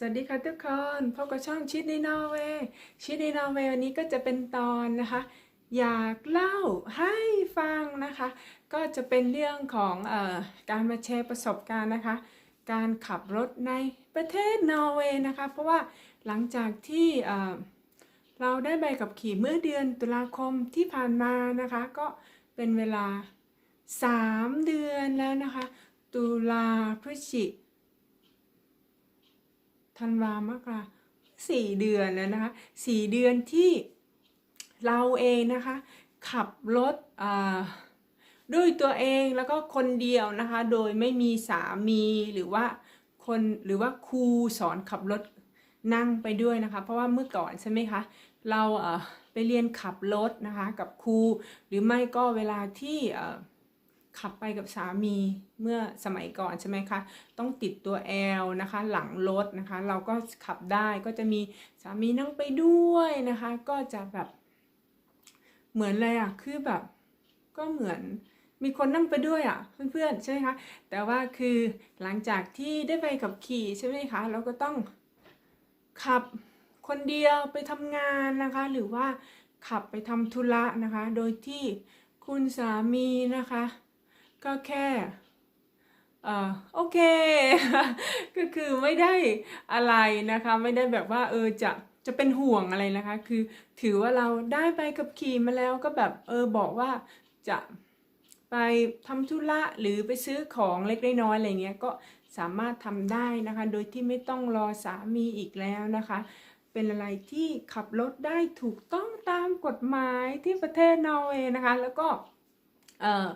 สวัสดีค่ะทุกคนพบกับช่องชิดในนอร์เวย์ชิดในนอร์เวย์วันนี้ก็จะเป็นตอนนะคะ อยากเล่าให้ฟังนะคะ ก็จะเป็นเรื่องของออการมาแชร์ประสบการณ์นะคะ การขับรถในประเทศนอร์เวย์นะคะ เพราะว่าหลังจากที่เเราได้ใบขับขี่เมื่อเดือนตุลาคมที่ผ่านมานะคะ ก็เป็นเวลา 3 เดือนแล้วนะคะ ตุลาพฤศจิก ธันวามกราสี่เดือนแล้วนะคะสี่เดือนที่เราเองนะคะ ขับรถด้วยตัวเองแล้วก็คนเดียวนะคะ โดยไม่มีสามีหรือว่าคนหรือว่าครูสอนขับรถนั่งไปด้วยนะคะ เพราะว่าเมื่อก่อนใช่ไหมคะเราเไปเรียนขับรถนะคะกับครูหรือไม่ก็เวลาที่ ขับไปกับสามีเมื่อสมัยก่อนใช่ไหมคะ ต้องติดตัวแอลนะคะ หลังรถนะคะ เราก็ขับได้ก็จะมีสามีนั่งไปด้วยนะคะ ก็จะแบบเหมือนอะไรอะคือแบบก็เหมือนมีคนนั่งไปด้วยอะเพื่อนๆใช่ไหมคะแต่ว่าคือหลังจากที่ได้ไปกับขี่ใช่ไหมคะเราก็ต้องขับคนเดียวไปทำงานนะคะ หรือว่าขับไปทำธุระนะคะ โดยที่คุณสามีนะคะ ก็แค่เอ่อโอเค ก็คือไม่ได้อะไรนะคะ ไม่ได้แบบว่าเออจะจะเป็นห่วงอะไรนะคะ คือถือว่าเราได้ไปกับขี่มาแล้วก็แบบเออบอกว่าจะไปทำธุระหรือไปซื้อของเล็กน้อยอะไรเงี้ยก็สามารถทำได้นะคะ โดยที่ไม่ต้องรอสามีอีกแล้วนะคะ เป็นอะไรที่ขับรถได้ถูกต้องตามกฎหมายที่ประเทศนอร์เวย์นะคะ แล้วก็เอ่อ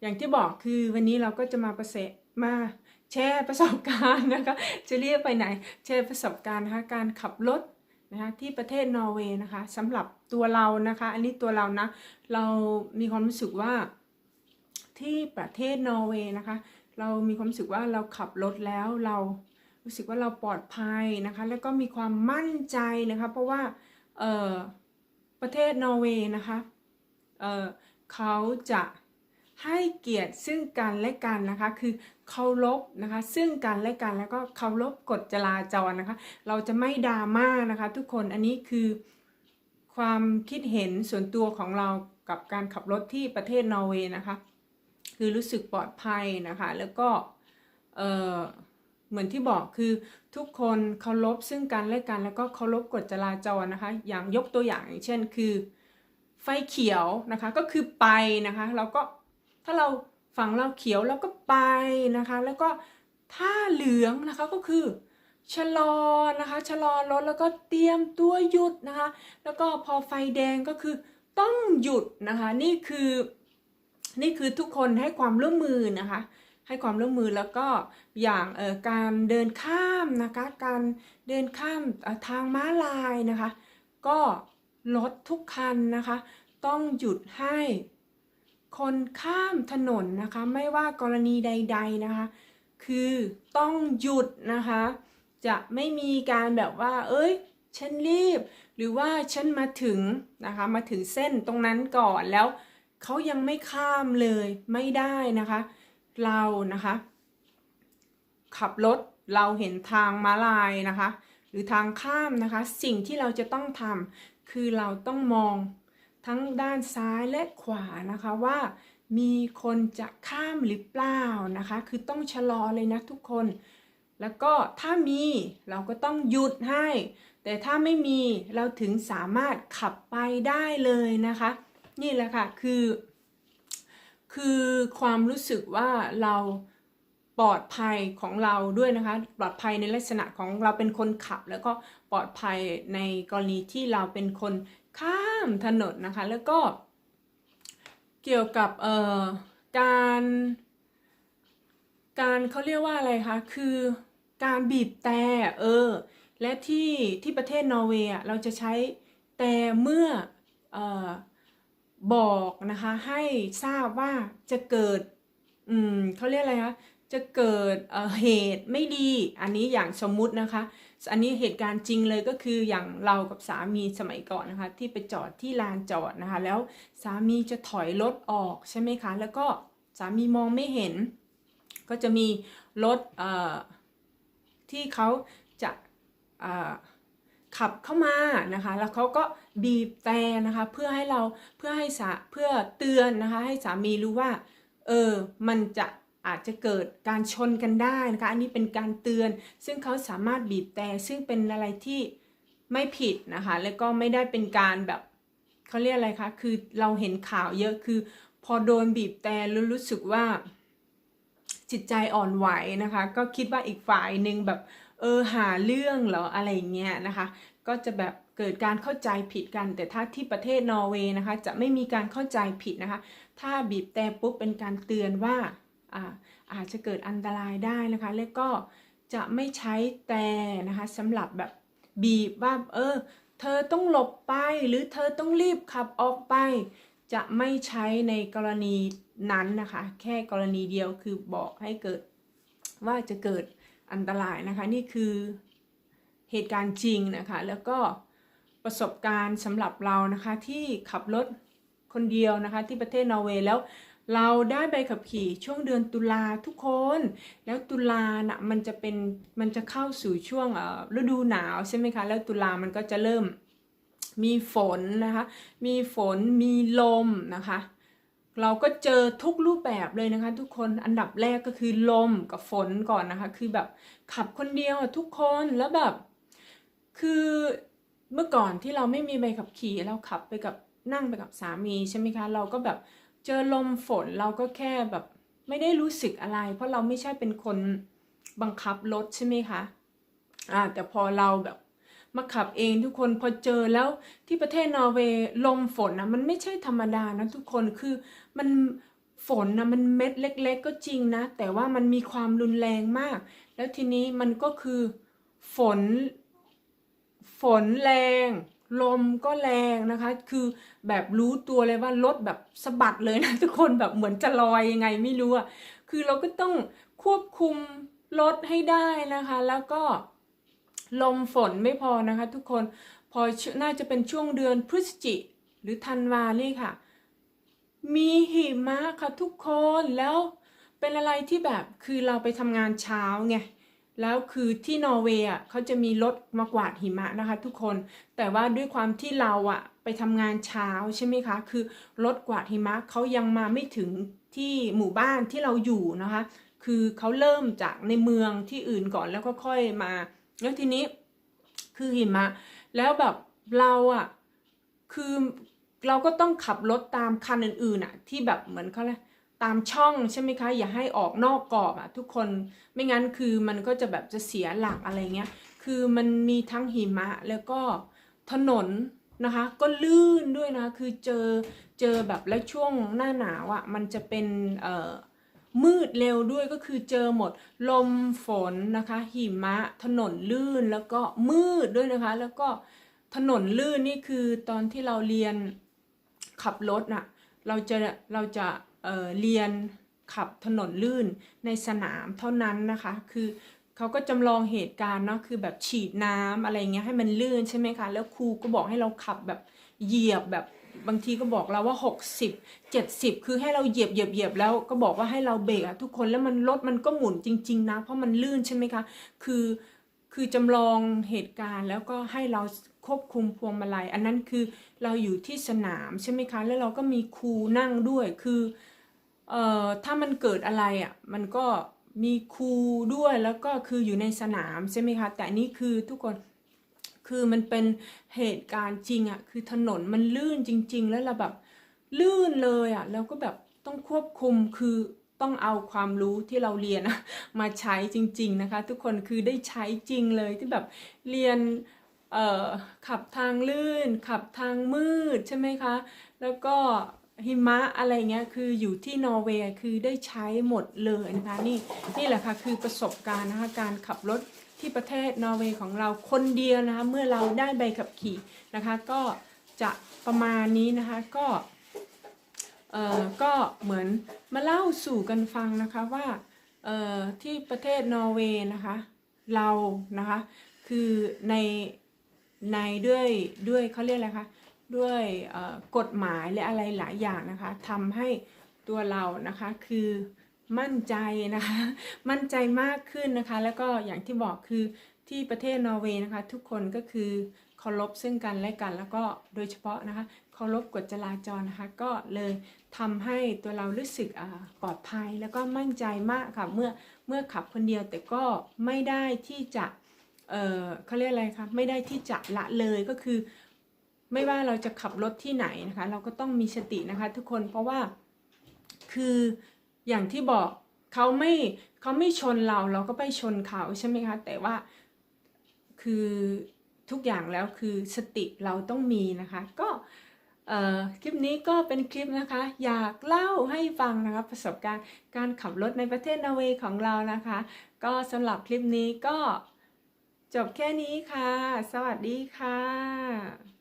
อย่างที่บอกคือวันนี้เราก็จะมาประเสมาแชร์ประสบการณ์นะคะจะเรียกไปไหนแชร์ประสบการณ์นะคะการขับรถนะคะที่ประเทศนอร์เวย์นะคะสำหรับตัวเรานะคะ อันนี้ตัวเรานะเรามีความรู้สึกว่าที่ประเทศนอร์เวย์นะคะ เรามีความรู้สึกว่าเราขับรถแล้วเรารู้สึกว่าเราปลอดภัยนะคะ แล้วก็มีความมั่นใจนะคะ เพราะว่าเออประเทศนอร์เวย์นะคะเออเขาจะ ให้เกียรติซึ่งกันและกันนะคะ คือเคารพนะคะ ซึ่งกันและกันแล้วก็เคารพกฎจราจรนะคะ เราจะไม่ดราม่านะคะ ทุกคนอันนี้คือความคิดเห็นส่วนตัวของเรากับการขับรถที่ประเทศนอร์เวย์นะคะ คือรู้สึกปลอดภัยนะคะ แล้วก็เออเหมือนที่บอกคือทุกคนเคารพซึ่งกันและกัน แล้วก็เคารพกฎจราจรนะคะ อย่างยกตัวอย่างอย่างเช่นคือ ไฟเขียวนะคะก็คือไปนะคะ เราก็ ถ้าเราฝั่งเราเขียวเราก็ไปนะคะ แล้วก็ถ้าเหลืองนะคะก็คือชะลอนะคะชะลอรถแล้วก็เตรียมตัวหยุดนะคะ แล้วก็พอไฟแดงก็คือต้องหยุดนะคะ นี่คือ นี่คือทุกคนให้ความร่วมมือนะคะ ให้ความร่วมมือแล้วก็อย่างเอ่อการเดินข้ามนะคะ การเดินข้ามทางม้าลายนะคะ ก็รถทุกคันนะคะ ต้องหยุดให้ คนข้ามถนนนะคะ ไม่ว่ากรณีใด ๆนะคะ คือต้องหยุดนะคะ จะไม่มีการแบบว่า เอ้ย ฉันรีบ หรือว่าฉันมาถึงนะคะ มาถึงเส้นตรงนั้นก่อนแล้วเขายังไม่ข้ามเลยไม่ได้นะคะ เรานะคะ ขับรถเราเห็นทางม้าลายนะคะ หรือทางข้ามนะคะ สิ่งที่เราจะต้องทำคือเราต้องมอง ทั้งด้านซ้ายและขวานะคะว่ามีคนจะข้ามหรือเปล่านะคะ คือต้องชะลอเลยนะทุกคน แล้วก็ถ้ามีเราก็ต้องหยุดให้ แต่ถ้าไม่มีเราถึงสามารถขับไปได้เลยนะคะ นี่แหละค่ะคือ คือความรู้สึกว่าเราปลอดภัยของเราด้วยนะคะ ปลอดภัยในลักษณะของเราเป็นคนขับ แล้วก็ปลอดภัยในกรณีที่เราเป็นคนข้า มถนนนะคะ แล้วก็ เกี่ยวกับเอ่อการ การเขาเรียกว่าอะไรคะ คือการบีบแต่เออ และที่ที่ประเทศนอร์เวย์เราจะใช้แต่เมื่อเอ่อบอกนะคะให้ทราบว่าจะเกิด อืมเขาเรียกอะไรคะ จะเกิดเเหตุไม่ดี อันนี้อย่างสมมุตินะคะ อันนี้เหตุการณ์จริงเลยก็คืออย่างเรากับสามีสมัยก่อนนะคะ ที่ไปจอดที่ลานจอดนะคะ แล้วสามีจะถอยรถออกใช่ไหมคะ แล้วก็สามีมองไม่เห็น ก็จะมีรถที่เขาจะขับเข้ามานะคะ แล้วเขาก็บีบแต่นะคะ เพื่อให้เราเพื่อให้สาเพื่อเตือนนะคะ ให้สามีรู้ว่า เออ มันจะ อาจจะเกิดการชนกันได้นะคะ อันนี้เป็นการเตือน ซึ่งเขาสามารถบีบแต่ซึ่งเป็นอะไรที่ไม่ผิดนะคะ แล้วก็ไม่ได้เป็นการแบบเขาเรียกอะไรคะ คือเราเห็นข่าวเยอะคือ พอโดนบีบแต่แล้วรู้สึกว่า จิตใจอ่อนไหวนะคะ ก็คิดว่าอีกฝ่ายหนึ่งแบบเออหาเรื่องเหรออะไรอย่างเงี้ยนะคะ ก็จะแบบเกิดการเข้าใจผิดกัน แต่ถ้าที่ประเทศนอร์เวย์นะคะ จะไม่มีการเข้าใจผิดนะคะ ถ้าบีบแต่ปุ๊บเป็นการเตือนว่า อาจจะเกิดอันตรายได้นะคะ แล้วก็จะไม่ใช้แต่นะคะสำหรับแบบบีบว่าเออ เธอต้องหลบไปหรือเธอต้องรีบขับออกไป จะไม่ใช้ในกรณีนั้นนะคะ แค่กรณีเดียวคือบอกให้เกิดว่าจะเกิดอันตรายนะคะ นี่คือเหตุการณ์จริงนะคะ แล้วก็ประสบการณ์สำหรับเรานะคะที่ขับรถคนเดียวนะคะที่ประเทศนอร์เวย์แล้ว เราได้ใบขับขี่ช่วงเดือนตุลาทุกคน แล้วตุลานะ่ะมันจะเป็นมันจะเข้าสู่ช่วงเอ่อฤดูหนาวใช่ไหมคะ แล้วตุลามันก็จะเริ่มมีฝนนะคะ มีฝนมีลมนะคะ เราก็เจอทุกรูปแบบเลยนะคะ ทุกคนอันดับแรกก็คือลมกับฝนก่อนนะคะ คือแบบขับคนเดียวทุกคนแล้วแบบ คือเมื่อก่อนที่เราไม่มีใบขับขี่เราขับไปกับนั่งไปกับสามีใช่ไหมคะ เราก็แบบ เจอลมฝนเราก็แค่แบบไม่ได้รู้สึกอะไร เพราะเราไม่ใช่เป็นคนบังคับรถใช่ไหมคะอ่าแต่พอเราแบบมาขับเองทุกคนพอเจอแล้วที่ประเทศนอร์เวย์ลมฝนนะมันไม่ใช่ธรรมดานะทุกคนคือมันฝนนะมันเม็ดเล็ก ๆ ก็จริงนะ แต่ว่ามันมีความรุนแรงมาก แล้วทีนี้มันก็คือฝน ฝนแรง ลมก็แรงนะคะ คือแบบรู้ตัวเลยว่ารถแบบสะบัดเลยนะทุกคนแบบเหมือนจะลอยยังไงไม่รู้อะคือเราก็ต้องควบคุมรถให้ได้นะคะ แล้วก็ลมฝนไม่พอนะคะ ทุกคนพอชน่าจะเป็นช่วงเดือนพฤศจิหรือธันวาเนี่ค่ะ มีหิมะค่ะทุกคนแล้วเป็นอะไรที่แบบคือเราไปทำงานเช้าไง แล้วคือที่นอร์เวย์อะเขาจะมีรถมากวาดหิมะนะคะ ทุกคนแต่ว่าด้วยความที่เราอะไปทำงานเช้าใช่ไหมคะ คือรถกวาดหิมะเขายังมาไม่ถึงที่หมู่บ้านที่เราอยู่นะคะ คือเขาเริ่มจากในเมืองที่อื่นก่อนแล้วก็ค่อยมา แล้วทีนี้คือหิมะ แล้วแบบเราอะคือเราก็ต้องขับรถตามคันอื่นๆอะ ที่แบบเหมือนเขาเลย ตามช่องใช่ไหมคะ อย่าให้ออกนอกกรอบอะทุกคนไม่งั้นคือมันก็จะแบบจะเสียหลักอะไรเงี้ยคือมันมีทั้งหิมะแล้วก็ถนนนะคะ ก็ลื่นด้วยนะคือเจอเจอแบบแล้วช่วงหน้าหนาวอะมันจะเป็นเอ่อมืดเร็วด้วยก็คือเจอหมดลมฝนนะคะ หิมะถนนลื่นแล้วก็มืดด้วยนะคะ แล้วก็ถนนลื่นนี่คือตอนที่เราเรียนขับรถน่ะเราจะเราจะ เเรียนขับถนนลื่นในสนามเท่านั้นนะคะ คือเขาก็จำลองเหตุการณ์เนาะคือแบบฉีดน้ำอะไรเงี้ยให้มันลื่นใช่ไหมคะ แล้วครูก็บอกให้เราขับแบบเหยียบแบบบางทีก็บอกเราว่า 60 70 คือให้เราเหยียบเหยียบเหยียบแล้วก็บอกว่าให้เราเบรกทุกคนแล้วมันรถมันก็หมุนจริง ๆ นะ เพราะมันลื่นใช่ไหมคะ คือคือจำลองเหตุการณ์แล้วก็ให้เราควบคุมพวงมาลัย อันนั้นคือเราอยู่ที่สนามใช่ไหมคะ แล้วเราก็มีครูนั่งด้วยคือ เอ่อถ้ามันเกิดอะไรอะมันก็มีครูด้วยแล้วก็คืออยู่ในสนามใช่ไหมคะแต่นี้คือทุกคนคือมันเป็นเหตุการณ์จริงอะคือถนนมันลื่นจริง ๆ แล้วเราแบบลื่นเลยอะแล้วก็แบบต้องควบคุมคือต้องเอาความรู้ที่เราเรียนมาใช้จริง ๆนะคะ ทุกคนคือได้ใช้จริงเลยที่แบบเรียนขับทางลื่น ขับทางมืดใช่ไหมคะ แล้วก็ หิมะอะไรเงี้ยคืออยู่ที่นอร์เวย์คือได้ใช้หมดเลยนะคะนี่นี่แหละค่ะคือประสบการณ์นะคะการขับรถที่ประเทศนอร์เวย์ของเราคนเดียวนะคะเมื่อเราได้ใบขับขี่นะคะ ก็จะประมาณนี้นะคะก็เอ่อก็เหมือนมาเล่าสู่กันฟังนะคะว่าเอ่อที่ประเทศนอร์เวย์นะคะเรานะคะคือในในด้วยด้วยเขาเรียกอะไรคะ ด้วยกฎหมายและอะไรหลายอย่างนะคะทำให้ตัวเรานะคะคือมั่นใจนะคะมั่นใจมากขึ้นนะคะ แล้วก็อย่างที่บอกคือที่ประเทศนอร์เวย์นะคะ ทุกคนก็คือเคารพซึ่งกันและกันแล้วก็โดยเฉพาะนะคะเคารพกฎจราจรนะคะ ก็เลยทำให้ตัวเรารู้สึกปลอดภัยแล้วก็มั่นใจมากค่ะเมื่อเมื่อขับคนเดียวแต่ก็ไม่ได้ที่จะเออเขาเรียกอะไรคะไม่ได้ที่จะละเลยก็คือ ไม่ว่าเราจะขับรถที่ไหนนะคะ เราก็ต้องมีสตินะคะ ทุกคนเพราะว่าคืออย่างที่บอกเขาไม่เขาไม่ชนเราเราก็ไปชนเขาใช่ไหมคะแต่ว่าคือทุกอย่างแล้วคือสติเราต้องมีนะคะ ก็คลิปนี้ก็เป็นคลิปนะคะ อยากเล่าให้ฟังนะคะประสบการณ์การขับรถในประเทศนอร์เวย์ของเรานะคะ ก็สำหรับคลิปนี้ก็จบแค่นี้ค่ะ สวัสดีค่ะ